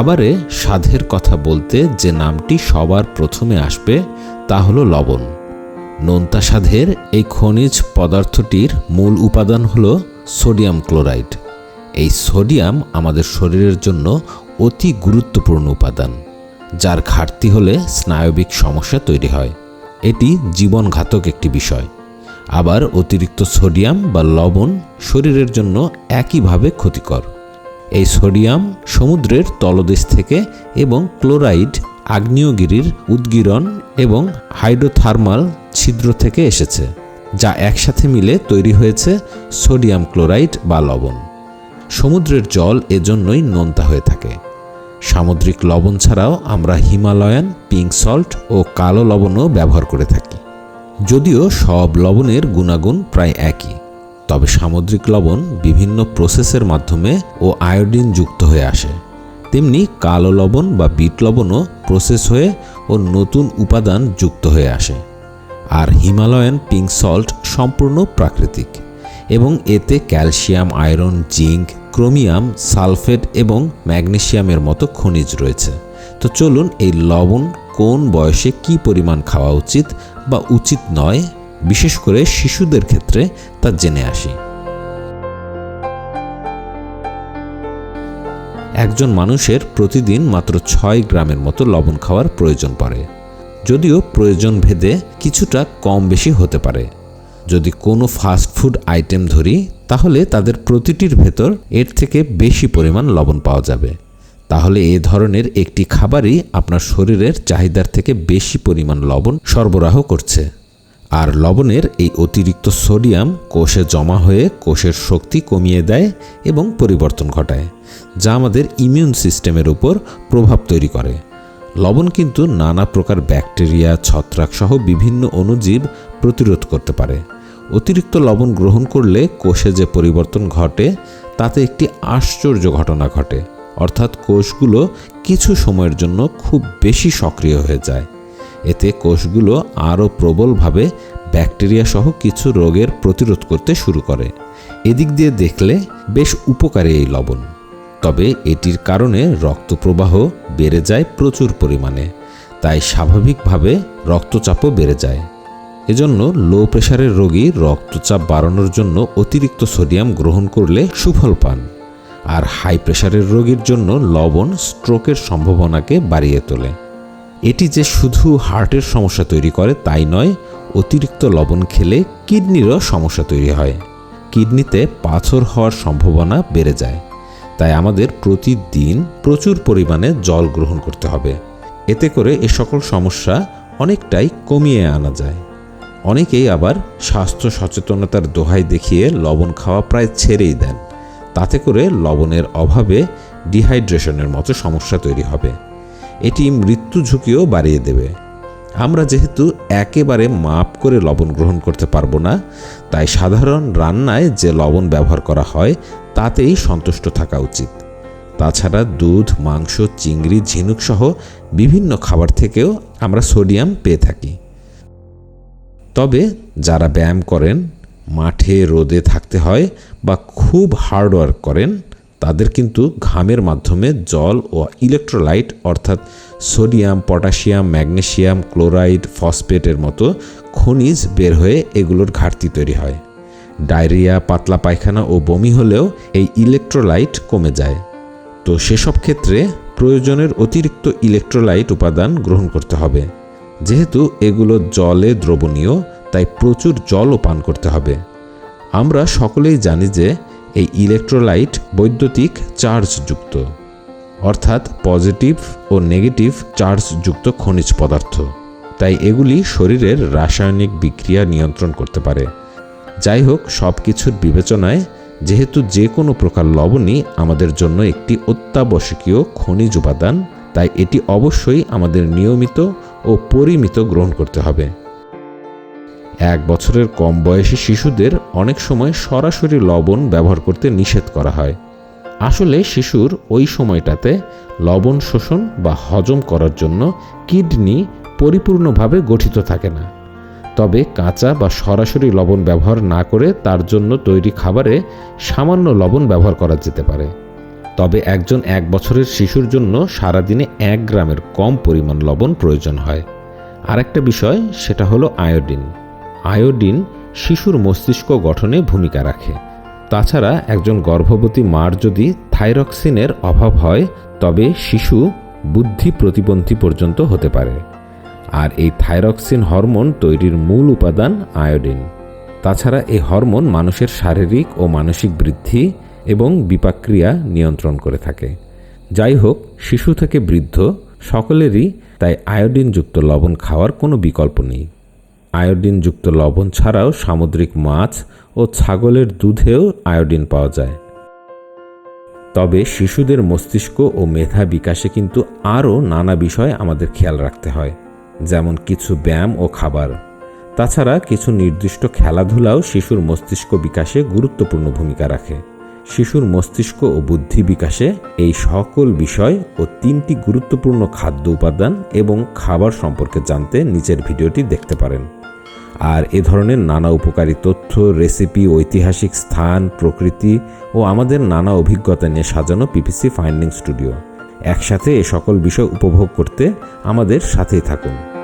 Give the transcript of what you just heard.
খাবারে স্বাদের কথা বলতে যে নামটি সবার প্রথমে আসবে তা হলো লবণ। নোনতা স্বাদের এই খনিজ পদার্থটির মূল উপাদান হল সোডিয়াম ক্লোরাইড। এই সোডিয়াম আমাদের শরীরের জন্য অতি গুরুত্বপূর্ণ উপাদান, যার ঘাটতি হলে স্নায়বিক সমস্যা তৈরি হয়। এটি জীবনঘাতক একটি বিষয়। আবার অতিরিক্ত সোডিয়াম বা লবণ শরীরের জন্য একইভাবে ক্ষতিকর। এই সোডিয়াম সমুদ্রের তলদেশ থেকে এবং ক্লোরাইড আগ্নেয়গিরির উদ্গীরণ এবং হাইড্রোথার্মাল ছিদ্র থেকে এসেছে, যা একসাথে মিলে তৈরি হয়েছে সোডিয়াম ক্লোরাইড বা লবণ। সমুদ্রের জল এজন্যই নোনতা হয়ে থাকে। সামুদ্রিক লবণ ছাড়াও আমরা হিমালয়ান, পিঙ্ক সল্ট ও কালো লবণও ব্যবহার করে থাকি। যদিও সব লবণের গুণাগুণ প্রায় একই। তবে সামুদ্রিক লবণ বিভিন্ন প্রসেসের মাধ্যমে ও আয়োডিন যুক্ত হয়ে আসে। তেমনি কালো লবণ বা বিট লবণও প্রসেস হয়ে ও নতুন উপাদান যুক্ত হয়ে আসে। আর হিমালয়ান পিঙ্ক সল্ট সম্পূর্ণ প্রাকৃতিক এবং এতে calcium, iron, zinc, chromium, sulphate এবং ম্যাগনেশিয়ামের মতো খনিজ রয়েছে। তো চলুন এই লবণ কোন বয়সে কি পরিমাণ খাওয়া উচিত বা উচিত নয় বিশেষ করে শিশুদের ক্ষেত্রে তা জেনে আসি। একজন মানুষের প্রতিদিন মাত্র ছয় গ্রামের মতো লবণ খাওয়ার প্রয়োজন পড়ে। যদিও প্রয়োজন ভেদে কিছুটা কম বেশি হতে পারে। যদি কোনো ফাস্ট ফুড আইটেম ধরি, তাহলে তাদের প্রতিটির ভেতর এর থেকে বেশি পরিমাণ লবণ পাওয়া যাবে। তাহলে এ ধরনের একটি খাবারই আপনার শরীরের চাহিদার থেকে বেশি পরিমাণ লবণ সরবরাহ করছে। আর লবণের এই অতিরিক্ত সোডিয়াম কোষে জমা হয়ে কোষের শক্তি কমিয়ে দেয় এবং পরিবর্তন ঘটায়, যা আমাদের ইমিউন সিস্টেমের উপর প্রভাব তৈরি করে। লবণ কিন্তু নানা প্রকার ব্যাকটেরিয়া ছত্রাক সহ বিভিন্ন অণুজীব প্রতিরোধ করতে পারে। অতিরিক্ত লবণ গ্রহণ করলে কোষে যে পরিবর্তন ঘটে, তাতে একটি আশ্চর্য ঘটনা ঘটে। অর্থাৎ কোষগুলো কিছু সময়ের জন্য খুব বেশি সক্রিয় হয়ে যায়। এতে কোষগুলো আরও প্রবলভাবে ব্যাকটেরিয়া সহ কিছু রোগের প্রতিরোধ করতে শুরু করে। এদিক দিয়ে দেখলে বেশ উপকারী এই লবণ। তবে এটির কারণে রক্ত প্রবাহ বেড়ে যায় প্রচুর পরিমাণে, তাই স্বাভাবিকভাবে রক্তচাপও বেড়ে যায়। এজন্য লো প্রেশারের রোগী রক্তচাপ বাড়ানোর জন্য অতিরিক্ত সোডিয়াম গ্রহণ করলে সুফল পান, আর হাই প্রেশারের রোগীর জন্য লবণ স্ট্রোকের সম্ভাবনাকে বাড়িয়ে তোলে। এটি যে শুধু হার্টের সমস্যা তৈরি করে, তাই নয়, অতিরিক্ত লবণ খেলে কিডনিরও সমস্যা তৈরি হয়। কিডনিতে পাথর হওয়ার সম্ভাবনা বেড়ে যায়। তাই আমাদের প্রতিদিন প্রচুর পরিমাণে জল গ্রহণ করতে হবে। এতে করে এ সকল সমস্যা অনেকটাই কমিয়ে আনা যায়। অনেকেই আবার স্বাস্থ্য সচেতনতার দোহাই দেখিয়ে লবণ খাওয়া প্রায় ছেড়েই দেন। তাতে করে লবণের অভাবে ডিহাইড্রেশনের মতো সমস্যা তৈরি হবে। এটি মৃত্যু ঝুঁকিও বাড়িয়ে দেবে। আমরা যেহেতু একেবারে মাপ করে লবণ গ্রহণ করতে পারব না, তাই সাধারণ রান্নায় যে লবণ ব্যবহার করা হয়, তাতেই সন্তুষ্ট থাকা উচিত। তাছাড়া দুধ, মাংস, চিংড়ি ঝিনুক সহ বিভিন্ন খাবার থেকেও আমরা সোডিয়াম পেয়ে থাকি। তবে যারা ব্যায়াম করেন, মাঠে রোদে থাকতে হয় বা খুব হার্ডওয়ার্ক করেন তাদের কিন্তু ঘামের মাধ্যমে জল ও ইলেকট্রোলাইট অর্থাৎ সোডিয়াম পটাশিয়াম ম্যাগনেশিয়াম ক্লোরাইড ফসফেটের মতো খনিজ বের হয়ে এগুলোর ঘাটতি তৈরি হয়। ডায়রিয়া, পাতলা পায়খানা ও বমি হলেও এই ইলেকট্রোলাইট কমে যায়। তো সেসব ক্ষেত্রে প্রয়োজনের অতিরিক্ত ইলেকট্রোলাইট উপাদান গ্রহণ করতে হবে। যেহেতু এগুলো জলে দ্রবণীয়, তাই প্রচুর জলও পান করতে হবে। আমরা সকলেই জানি যে এই ইলেকট্রোলাইট বৈদ্যুতিক চার্জযুক্ত অর্থাৎ পজিটিভ ও নেগেটিভ চার্জযুক্ত খনিজ পদার্থ। তাই এগুলি শরীরের রাসায়নিক বিক্রিয়া নিয়ন্ত্রণ করতে পারে। যাই হোক সব কিছুর বিবেচনায় যেহেতু যে কোনো প্রকার লবণই আমাদের জন্য একটি অত্যাবশ্যকীয় খনিজ উপাদান, তাই এটি অবশ্যই আমাদের নিয়মিত ও পরিমিত গ্রহণ করতে হবে। এক বছরের কম বয়সী শিশুদের অনেক সময় সরাসরি লবণ ব্যবহার করতে নিষেধ করা হয়। আসলে শিশুর ওই সময়টাতে লবণ শোষণ বা হজম করার জন্য কিডনি পরিপূর্ণভাবে গঠিত থাকে না। তবে কাঁচা বা সরাসরি লবণ ব্যবহার না করে তার জন্য তৈরি খাবারে সামান্য লবণ ব্যবহার করা যেতে পারে। তবে একজন এক বছরের শিশুর জন্য সারাদিনে এক গ্রামের কম পরিমাণ লবণ প্রয়োজন হয়। আরেকটা বিষয়, সেটা হলো আয়োডিন। আয়োডিন শিশুর মস্তিষ্ক গঠনে ভূমিকা রাখে। তাছাড়া একজন গর্ভবতী মার যদি থাইরক্সিনের অভাব হয়, তবে শিশু বুদ্ধি প্রতিবন্ধী পর্যন্ত হতে পারে। আর এই থাইরক্সিন হরমোন তৈরির মূল উপাদান আয়োডিন। তাছাড়া এই হরমোন মানুষের শারীরিক ও মানসিক বৃদ্ধি এবং বিপাক্রিয়া নিয়ন্ত্রণ করে থাকে। যাই হোক শিশু থেকে বৃদ্ধ সকলেরই তাই আয়োডিনযুক্ত লবণ খাওয়ার কোনো বিকল্প নেই। আয়োডিনযুক্ত লবণ ছাড়াও সামুদ্রিক মাছ ও ছাগলের দুধেও আয়োডিন পাওয়া যায়। তবে শিশুদের মস্তিষ্ক ও মেধা বিকাশে কিন্তু আরও নানা বিষয় আমাদের খেয়াল রাখতে হয়, যেমন কিছু ব্যায়াম ও খাবার। তাছাড়া কিছু নির্দিষ্ট খেলাধুলাও শিশুর মস্তিষ্ক বিকাশে গুরুত্বপূর্ণ ভূমিকা রাখে। শিশুর মস্তিষ্ক ও বুদ্ধি বিকাশে এই সকল বিষয় ও তিনটি গুরুত্বপূর্ণ খাদ্য উপাদান এবং খাবার সম্পর্কে জানতে নিচের ভিডিওটি দেখতে পারেন। আর এ ধরনের নানা উপকারী তথ্য, রেসিপি, ঐতিহাসিক স্থান, প্রকৃতি ও আমাদের নানা অভিজ্ঞতা নিয়ে সাজানো পিপিসি ফাইন্ডিং স্টুডিও। একসাথে এ সকল বিষয় উপভোগ করতে আমাদের সাথেই থাকুন।